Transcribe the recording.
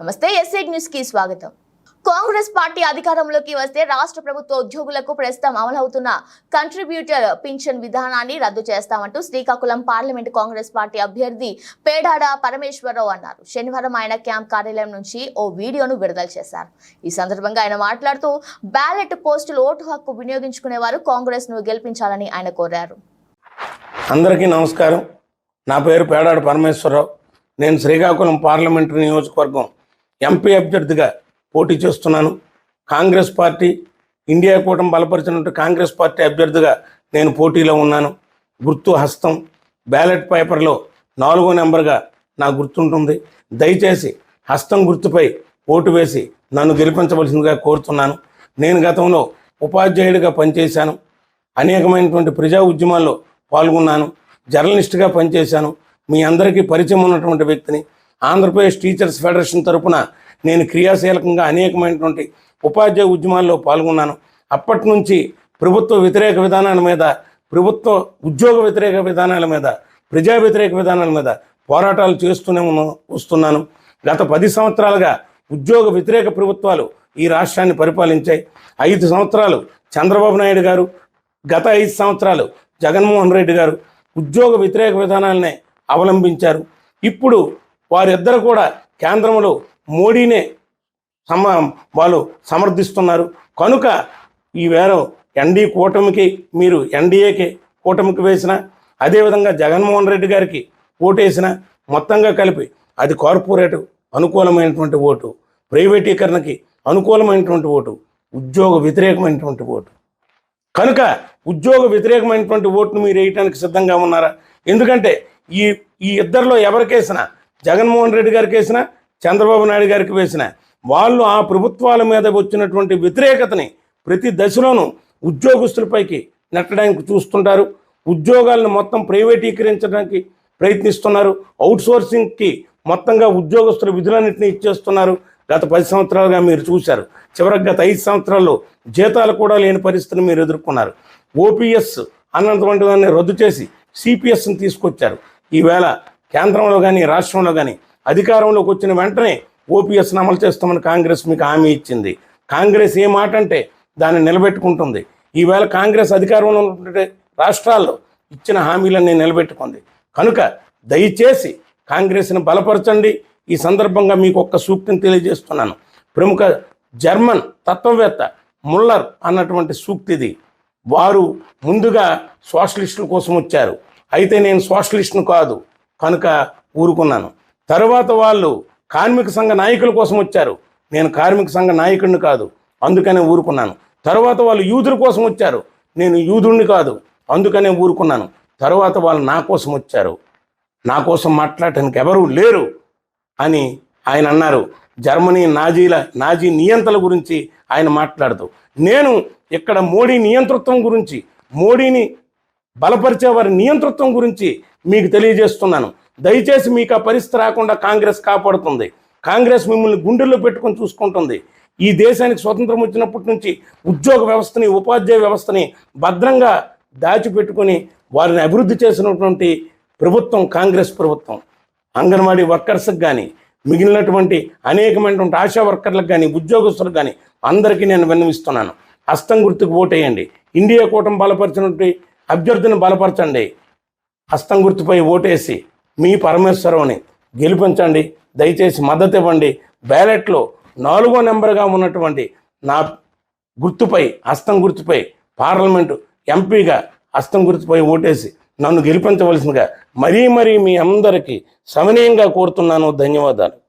నమస్తే ఎస్ఐ న్యూస్కి స్వాగతం. కాంగ్రెస్ పార్టీ అధికారంలోకి వస్తే రాష్ట్ర ప్రభుత్వ ఉద్యోగులకు ప్రస్తుతం అమలవుతున్న కంట్రిబ్యూటర్ పింఛన్ విధానాన్ని రద్దు చేస్తామంటూ శ్రీకాకుళం పార్లమెంట్ కాంగ్రెస్ పార్టీ అభ్యర్థి పేడాడ పరమేశ్వరరావు అన్నారు. శనివారం ఆయన క్యాంప్ కార్యాలయం నుంచి ఓ వీడియోను విడుదల చేశారు. ఈ సందర్భంగా ఆయన మాట్లాడుతూ బ్యాలెట్ పోస్టులు ఓటు హక్కు వినియోగించుకునే వారు కాంగ్రెస్ను గెలిపించాలని ఆయన కోరారు. అందరికీ నమస్కారం. నా పేరు పేడాడు పరమేశ్వరరావు. నేను శ్రీకాకుళం పార్లమెంటరీ నియోజకవర్గం ఎంపీ అభ్యర్థిగా పోటీ చేస్తున్నాను. కాంగ్రెస్ పార్టీ ఇండియా కూటమి బలపరిచినట్టు కాంగ్రెస్ పార్టీ అభ్యర్థిగా నేను పోటీలో ఉన్నాను. గుర్తు హస్తం బ్యాలెట్ పేపర్లో నాలుగో నెంబర్గా నా గుర్తుంటుంది. దయచేసి హస్తం గుర్తుపై ఓటు వేసి నన్ను గెలిపించవలసిందిగా కోరుతున్నాను. నేను గతంలో ఉపాధ్యాయుడిగా పనిచేశాను. అనేకమైనటువంటి ప్రజా ఉద్యమాల్లో పాల్గొన్నాను. జర్నలిస్ట్గా పనిచేశాను. మీ అందరికీ పరిచయం ఉన్నటువంటి వ్యక్తిని ఆంధ్రప్రదేశ్ టీచర్స్ ఫెడరేషన్ తరపున నేను క్రియాశీలకంగా అనేకమైనటువంటి ఉపాధ్యాయ ఉద్యమాల్లో పాల్గొన్నాను. అప్పటి నుంచి ప్రభుత్వ వ్యతిరేక విధానాల మీద ప్రభుత్వ ఉద్యోగ వ్యతిరేక విధానాల మీద ప్రజా వ్యతిరేక విధానాల మీద పోరాటాలు చేస్తూనే వస్తున్నాను. గత పది సంవత్సరాలుగా ఉద్యోగ వ్యతిరేక ప్రభుత్వాలు ఈ రాష్ట్రాన్ని పరిపాలించాయి. ఐదు సంవత్సరాలు చంద్రబాబు నాయుడు గారు గత ఐదు సంవత్సరాలు జగన్మోహన్ రెడ్డి గారు ఉద్యోగ వ్యతిరేక విధానాలనే అవలంబించారు. ఇప్పుడు వారిద్దరు కూడా కేంద్రంలో మోడీనే సమ వాళ్ళు సమర్థిస్తున్నారు. కనుక ఈ వేరం ఎన్డీ కూటమికి మీరు ఎన్డీఏకి కూటమికి వేసిన అదేవిధంగా జగన్మోహన్ రెడ్డి గారికి ఓటేసిన మొత్తంగా కలిపి అది కార్పొరేట్ అనుకూలమైనటువంటి ఓటు ప్రైవేటీకరణకి అనుకూలమైనటువంటి ఓటు ఉద్యోగ వ్యతిరేకమైనటువంటి ఓటు. కనుక ఉద్యోగ వ్యతిరేకమైనటువంటి ఓటును మీరు వేయటానికి సిద్ధంగా ఉన్నారా? ఎందుకంటే ఈ ఈ ఇద్దరిలో ఎవరికేసినా జగన్మోహన్ రెడ్డి గారికి వేసిన చంద్రబాబు నాయుడు గారికి వేసిన వాళ్ళు ఆ ప్రభుత్వాల మీద వచ్చినటువంటి వ్యతిరేకతని ప్రతి దశలోనూ ఉద్యోగస్తులపైకి నెట్టడానికి చూస్తుంటారు. ఉద్యోగాలను మొత్తం ప్రైవేటీకరించడానికి ప్రయత్నిస్తున్నారు. అవుట్సోర్సింగ్కి మొత్తంగా ఉద్యోగస్తుల విధులన్నింటినీ ఇచ్చేస్తున్నారు. గత పది సంవత్సరాలుగా మీరు చూశారు. చివరికి గత ఐదు సంవత్సరాల్లో జీతాలు కూడా లేని పరిస్థితిని మీరు ఎదుర్కొన్నారు. ఓపీఎస్ అన్నటువంటి దాన్ని రద్దు చేసి సిపిఎస్ని తీసుకొచ్చారు. ఈవేళ కేంద్రంలో కానీ రాష్ట్రంలో కానీ అధికారంలోకి వచ్చిన వెంటనే ఓపీఎస్ని అమలు చేస్తామని కాంగ్రెస్ మీకు హామీ ఇచ్చింది. కాంగ్రెస్ ఏ మాట అంటే దాన్ని నిలబెట్టుకుంటుంది. ఈవేళ కాంగ్రెస్ అధికారంలో ఉంటుంటే రాష్ట్రాల్లో ఇచ్చిన హామీలన్నీ నిలబెట్టుకుంది. కనుక దయచేసి కాంగ్రెస్ని బలపరచండి. ఈ సందర్భంగా మీకు ఒక్క సూక్తిని తెలియజేస్తున్నాను. ప్రముఖ జర్మన్ తత్వవేత్త ముల్లర్ అన్నటువంటి సూక్తిది. వారు ముందుగా సోషలిస్టుల కోసం వచ్చారు. అయితే నేను సోషలిస్ట్ను కాదు కనుక ఊరుకున్నాను. తర్వాత వాళ్ళు కార్మిక సంఘ నాయకుల కోసం వచ్చారు. నేను కార్మిక సంఘ నాయకుడిని కాదు అందుకనే ఊరుకున్నాను. తర్వాత వాళ్ళు యూదుల కోసం వచ్చారు. నేను యూదుడిని కాదు అందుకనే ఊరుకున్నాను. తర్వాత వాళ్ళు నా కోసం వచ్చారు. నా కోసం మాట్లాడటానికి ఎవరూ లేరు అని ఆయన అన్నారు. జర్మనీ నాజీల నాజీ నియంత్రణ గురించి ఆయన మాట్లాడుతూ నేను ఇక్కడ మోడీ నియంతృత్వం గురించి మోడీని బలపరిచే వారి నియంతృత్వం గురించి మీకు తెలియజేస్తున్నాను. దయచేసి మీకు ఆ పరిస్థితి రాకుండా కాంగ్రెస్ కాపాడుతుంది. కాంగ్రెస్ మిమ్మల్ని గుండెల్లో పెట్టుకొని చూసుకుంటుంది. ఈ దేశానికి స్వతంత్రం వచ్చినప్పటి నుంచి ఉద్యోగ వ్యవస్థని ఉపాధ్యాయ వ్యవస్థని భద్రంగా దాచిపెట్టుకొని వారిని అభివృద్ధి చేసినటువంటి ప్రభుత్వం కాంగ్రెస్ ప్రభుత్వం. అంగన్వాడీ వర్కర్స్కి కానీ మిగిలినటువంటి అనేకమైనటువంటి ఆశా వర్కర్లకు కానీ ఉద్యోగస్తులకు కానీ అందరికీ నేను విన్నవిస్తున్నాను. హస్తం గుర్తుకు ఓటేయండి. ఇండియా కూటమి బలపరిచినటువంటి అభ్యర్థిని బలపరచండి. హస్తం గుర్తుపై ఓటేసి మీ పరమేశ్వరవుని గెలిపించండి. దయచేసి మద్దతు ఇవ్వండి. బ్యాలెట్లో నాలుగో నెంబర్గా ఉన్నటువంటి నా గుర్తుపై హస్తం గుర్తుపై పార్లమెంటు ఎంపీగా హస్తం గుర్తుపై ఓటేసి నన్ను గెలిపించవలసిందిగా మరీ మరీ మీ అందరికీ సమనీయంగా కోరుతున్నాను. ధన్యవాదాలు.